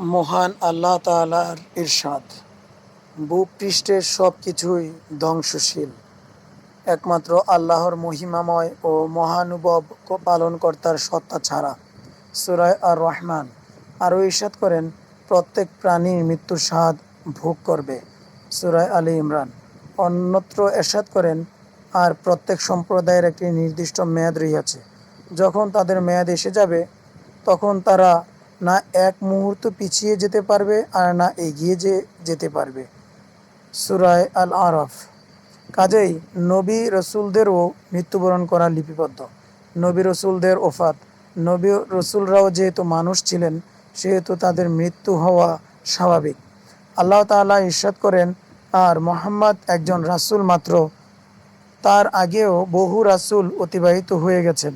মহান আল্লাহ তাআলার ইরশাদ। ভূপৃষ্ঠের সব কিছুই ধ্বংসশীল। একমাত্র আল্লাহর মহিমাময় ও মহানুভব পালনকর্তার সত্তা ছাড়া। সুরায় আর রহমান আরও ইরশাদ করেন, প্রত্যেক প্রাণীর মৃত্যুর স্বাদ ভোগ করবে। সুরায় আলী ইমরান অন্যত্র এরশাদ করেন, আর প্রত্যেক সম্প্রদায়ের একটি নির্দিষ্ট মেয়াদ রহিয়াছে। যখন তাদের মেয়াদ এসে যাবে, তখন তারা না এক মুহূর্ত পিছিয়ে যেতে পারবে আর না এগিয়ে যে যেতে পারবে। সুরায় আল আরফ কাজেই নবী রসুলদেরও মৃত্যুবরণ করা লিপিবদ্ধ। নবী রসুলদের ওফাত। নবী রসুলরাও যেহেতু মানুষ ছিলেন, সেহেতু তাদের মৃত্যু হওয়া স্বাভাবিক। আল্লাহ তাআলা ইরশাদ করেন, আর মোহাম্মদ একজন রাসূল মাত্র। তার আগেও বহু রাসূল অতিবাহিত হয়ে গেছেন।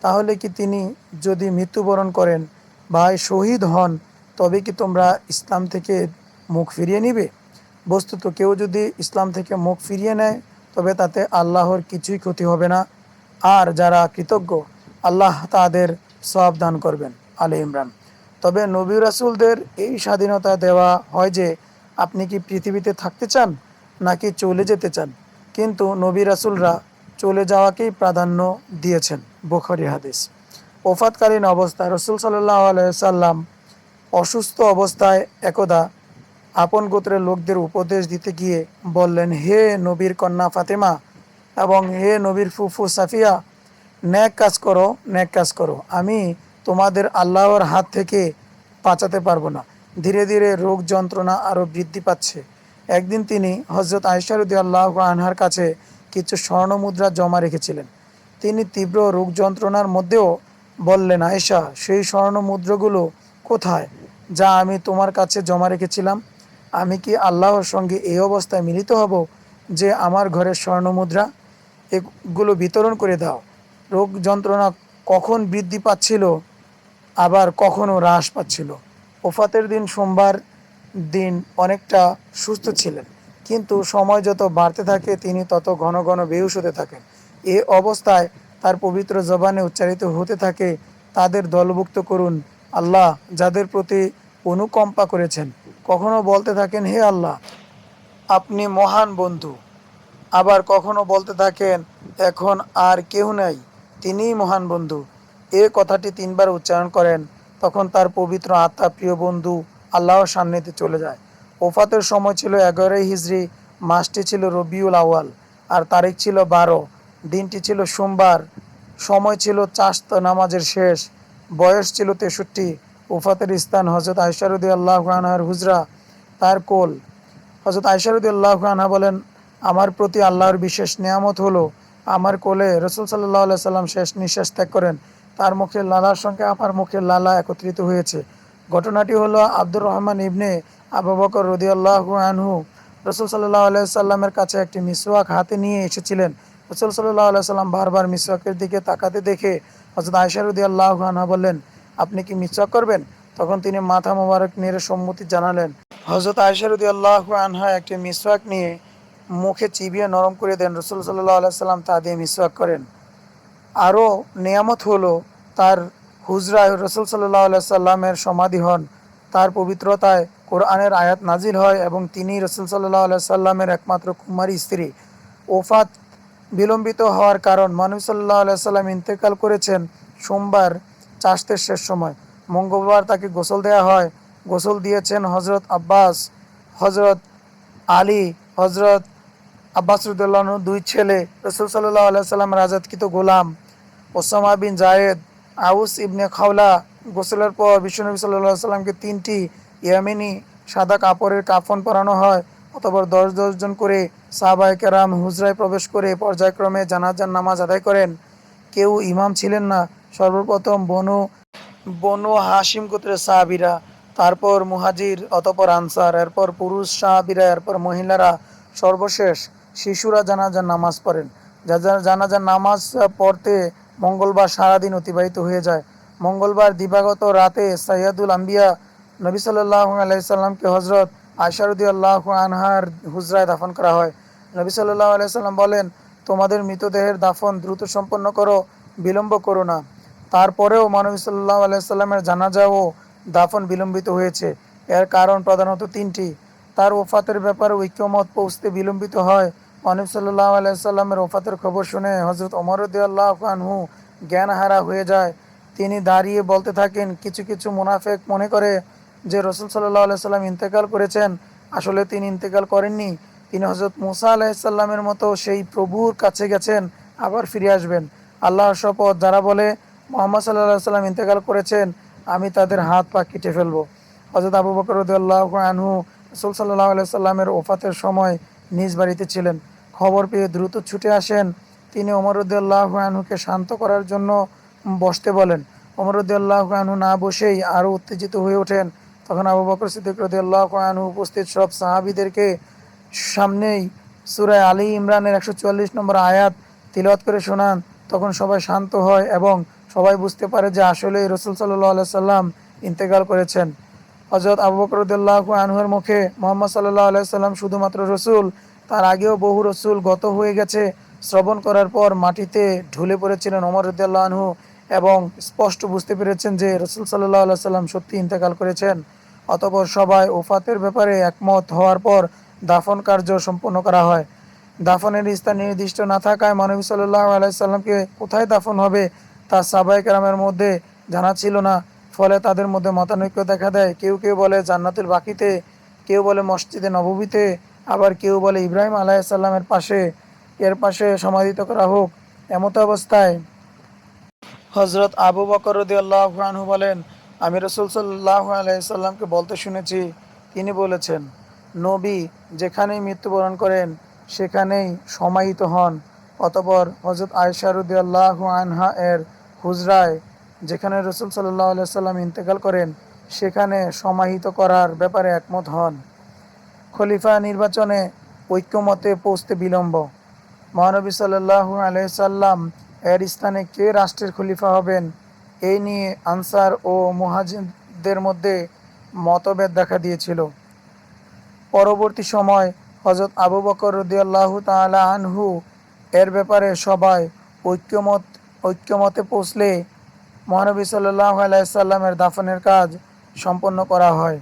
তাহলে কি তিনি যদি মৃত্যুবরণ করেন বা শহীদ হন, তবে কি তোমরা ইসলাম থেকে মুখ ফিরিয়ে নিবে? বস্তুত কেউ যদি ইসলাম থেকে মুখ ফিরিয়ে নেয়, তবে তাতে আল্লাহর কিছুই ক্ষতি হবে না। আর যারা কৃতজ্ঞ, আল্লাহ তাদের সব দান করবেন, আলে ইমরান। তবে নবী রাসুলদের এই স্বাধীনতা দেওয়া হয় যে, আপনি কি পৃথিবীতে থাকতে চান, নাকি চলে যেতে চান? কিন্তু নবী রাসুলরা চলে যাওয়াকেই প্রাধান্য দিয়েছেন। বুখারি হাদিস। ওফাতকালীন অবস্থায় রসুল সাল্লাহ আলাইসাল্লাম অসুস্থ অবস্থায় একদা আপন গোত্রের লোকদের উপদেশ দিতে গিয়ে বললেন, হে নবীর কন্যা ফাতেমা এবং হে নবীর ফুফু সাফিয়া, ন্যাক কাজ করো, ন্যাক কাজ করো। আমি তোমাদের আল্লাহর হাত থেকে বাঁচাতে পারব না। ধীরে ধীরে রোগ যন্ত্রণা আরও বৃদ্ধি পাচ্ছে। একদিন তিনি হজরত আয়সারুদ্দি আল্লাহ আনহার কাছে কিছু স্বর্ণ মুদ্রা জমা রেখেছিলেন। তিনি তীব্র রোগ যন্ত্রণার মধ্যেও বললেন, আয়েশা, সেই স্বর্ণ মুদ্রাগুলো কোথায় যা আমি তোমার কাছে জমা রেখেছিলাম? আমি কি আল্লাহর সঙ্গে এই অবস্থায় মিলিত হব যে আমার ঘরের স্বর্ণ মুদ্রা এগুলো বিতরণ করে দাও? রোগ যন্ত্রণা কখন বৃদ্ধি পাচ্ছিল, আবার কখনো হ্রাস পাচ্ছিল। ওফাতের দিন সোমবার দিন অনেকটা সুস্থ ছিলেন, কিন্তু সময় যত বাড়তে থাকে, তিনি তত ঘন ঘন বেহুশ হতে থাকেন। এ অবস্থায় তার পবিত্র জবানে উচ্চারিত হতে থাকে, তাদের দলভুক্ত করুন। আল্লাহ যাদের প্রতি অনুকম্পা করেছেন, কখনো বলতে থাকেন, হে আল্লাহ, আপনি মহান বন্ধু। আবার কখনো বলতে থাকেন, এখন আর কেউ নাই, তিনিই মহান বন্ধু। এ কথাটি তিনবার উচ্চারণ করেন, তখন তার পবিত্র আত্মা, প্রিয় বন্ধু, আল্লাহর সান্নিধ্যে চলে যায়। ওফাতের সময় ছিল এগারোই হিজড়ি মাসটি ছিল রবিউল আওয়াল আর তারিখ ছিল বারো। দিনটি ছিল সোমবার। সময় ছিল চাস্ত নামাজের শেষ। বয়স ছিল তেষট্টি। উফাতের স্থান হজরত আয়সারুদ্দি আল্লাহ আনহার হুজরা, তার কোল। হজরত আয়সারুদ্দি আল্লাহ আনহা বলেন, আমার প্রতি আল্লাহর বিশেষ নিয়ামত হলো আমার কোলে রসুল সাল্লাহ আল্লাহ সাল্লাম শেষ নিঃশ্বাস ত্যাগ করেন। তার মুখের লালার সঙ্গে আমার মুখের লালা একত্রিত হয়েছে। ঘটনাটি হলো আব্দুর রহমান ইবনে আবু বকর রদি আল্লাহ আনহু রসুল সাল্লাহ আলাইসাল্লামের কাছে একটি মিসওয়াক হাতে নিয়ে এসেছিলেন। রসুল সাল্লাহ আলাইসাল্লাম বারবার মিসওয়াকের দিকে তাকাতে দেখে হজরত আয়সারুদ্দি আল্লাহ আনহা বললেন, আপনি কি মিসওয়াক করবেন? তখন তিনি মাথা মোবারক নেড়ে সম্মতি জানালেন। হজরত আয়সারুদ্দি আল্লাহ আনহা একটি মিসওয়াক নিয়ে মুখে চিবিয়ে নরম করে দেন। রসুল সাল্লাহ আলাইসাল্লাম তা দিয়ে মিসওয়াক করেন। আরও নিয়ামত হলো, তার হুজরায় রসুল সাল্লাহ আলাইসাল্লামের সমাধি হন। তার পবিত্রতায় কোরআনের আয়াত নাজিল হয় এবং তিনি রসুল সাল্লাহ আলাইসাল্লামের একমাত্র কুমারী স্ত্রী ওফাত বিলম্বিত হওয়ার কারণ মানুষ সাল্লাহ আলাইসাল্লাম ইন্তেকাল করেছেন সোমবার চাষতের শেষ সময়। মঙ্গলবার তাকে গোসল দেওয়া হয়। গোসল দিয়েছেন হজরত আব্বাস হজরত আলী হজরত আব্বাস রুদুল্লাহ দুই ছেলে। রসুল সাল্লাহ আলাইসাল্লাম রাজাদকৃত গোলাম ওসামা বিন জায়েদ, আউস ইবনে খাওলা। গোসলের পর বিশ্বনবী সাল্লাহ সাল্লামকে তিনটি ইয়ামিনী সাদা কাপড়ের কাফন পরানো হয়। অতপর দশ দশজন করে সাহাবাই কেরাম হুজরায় প্রবেশ করে পর্যায়ক্রমে জানাজার নামাজ আদায় করেন। কেউ ইমাম ছিলেন না, সর্বপ্রথম বনু বনু হাসিম গোত্রের সাহাবিরা, তারপর মুহাজির, অতপর আনসার, এরপর পুরুষ সাহাবিরা, এরপর মহিলারা, সর্বশেষ শিশুরা জানাজার নামাজ পড়েন। জানাজার নামাজ পড়তে মঙ্গলবার সারাদিন অতিবাহিত হয়ে যায়। মঙ্গলবার দিবাগত রাতে সৈয়দুল আম্বিয়া নবী সাল্লাহ আলাইসাল্লামকে হজরত আশারুদ্দি আল্লাহ আনহার হুজরায় দাফন করা হয়। নবী সাল্লাহ আলাইসাল্লাম বলেন, তোমাদের মৃতদেহের দাফন দ্রুত সম্পন্ন করো, বিলম্ব করো না। তারপরেও মানবী সাল্লাহ আলাইসাল্লামের জানাজা দাফন বিলম্বিত হয়েছে। এর কারণ প্রধানত তিনটি। তার ওফাতের ব্যাপারে ঐক্যমত পৌঁছতে বিলম্বিত হয়। মানব সাল্লাহ আলাইসাল্লামের ওফাতের খবর শুনে হজরত অমরুদ্দাহ আনহু জ্ঞানহারা হয়ে যায়। তিনি দাঁড়িয়ে বলতে থাকেন, কিছু কিছু মুনাফেক মনে করে যে রসুল সাল্লাহ আলাইসাল্লাম ইন্তেকাল করেছেন, আসলে তিনি ইন্তেকাল করেননি। তিনি হজরত মুসা আলাইসাল্লামের মতো সেই প্রভুর কাছে গেছেন, আবার ফিরে আসবেন। আল্লাহর শপথ, যারা বলে মোহাম্মদ সাল্লাহ সাল্লাম ইন্তেকাল করেছেন, আমি তাদের হাত পা কেটে ফেলব। হজরত আবু বকর রদুল্লাহ আনহু রসুল সাল্লাহ আলাইসাল্লামের ওফাতের সময় নিজ বাড়িতে ছিলেন। খবর পেয়ে দ্রুত ছুটে আসেন। তিনি ওমরুদ্দাল্লাহ আনহুকে শান্ত করার জন্য বসতে বলেন। ওমরুদ্দাল্লাহ আনহু না বসেই আরও উত্তেজিত হয়ে ওঠেন। তখন আবু বকর সিদ্দিক রদুল্লাহ আনহু উপস্থিত সব সাহাবিদেরকে সামনেই সুরায় আলী ইমরানের একশো চুয়াল্লিশ নম্বর আয়াত তিলওয়াত করে শোনান। তখন সবাই শান্ত হয় এবং সবাই বুঝতে পারে যে আসলে রসুল সাল্লাহ সাল্লাম ইন্তেকাল করেছেন। হজরত আবু বকরদুল্লাহ আনহুর মুখে মোহাম্মদ সাল্লাহ আলাইসাল্লাম শুধুমাত্র রসুল, তার আগেও বহু রসুল গত হয়ে গেছে। শ্রবণ করার পর মাটিতে ঢুলে পড়েছিলেন ওমর রদুল্লাহ আনহু এবং স্পষ্ট বুঝতে পেরেছেন যে রসুল সাল্লাহ আল্লাহ সাল্লাম সত্যি ইন্তেকাল করেছেন। অতপর সবাই ওফাতের ব্যাপারে একমত হওয়ার পর দাফন কার্য সম্পন্ন করা হয়। দাফনের স্থান নির্দিষ্ট না থাকায় মানবী সাল্লাহ আলাইসাল্লামকে কোথায় দাফন হবে তা সাবাই কেরামের মধ্যে জানা ছিল না। ফলে তাদের মধ্যে মতানৈক্য দেখা দেয়। কেউ কেউ বলে জান্নাতুল বাকিতে, কেউ বলে মসজিদে নববীতে, আবার কেউ বলে ইব্রাহিম আলাইসাল্লামের পাশে, এর পাশে সমাধিত করা হোক। এমত অবস্থায় হজরত আবু বকর রদিয়াল্লাহ আনহু বলেন আমি রসুল সাল্লাহ আলাইসাল্লামকে বলতে শুনেছি, তিনি বলেছেন, নবী যেখানেই মৃত্যুবরণ করেন, সেখানেই সমাহিত হন। অতপর হজরত আয়সা রদিয়াল্লাহ আনহা এর হুজরায়, যেখানে রসুল সাল্লাহ আলাইসাল্লাম ইন্তেকাল করেন, সেখানে সমাহিত করার ব্যাপারে একমত হন। খলিফা নির্বাচনে ঐক্যমতে পৌঁছতে বিলম্ব। মহানবী সাল্লাহ আলাইসাল্লাম এর স্থানে কে রাষ্ট্রের খলিফা হবেন এই নিয়ে আনসার ও মুহাজিদের মধ্যে মতভেদ দেখা দিয়েছিল। পরবর্তী সময় হজরত আবু বকর রদিয়াল্লাহ তালা আনহু এর ব্যাপারে সবাই ঐক্যমত, ঐক্যমতে পৌঁছলে মহানবী সাল্লাহ আলাইসাল্লামের দাফনের কাজ সম্পন্ন করা হয়।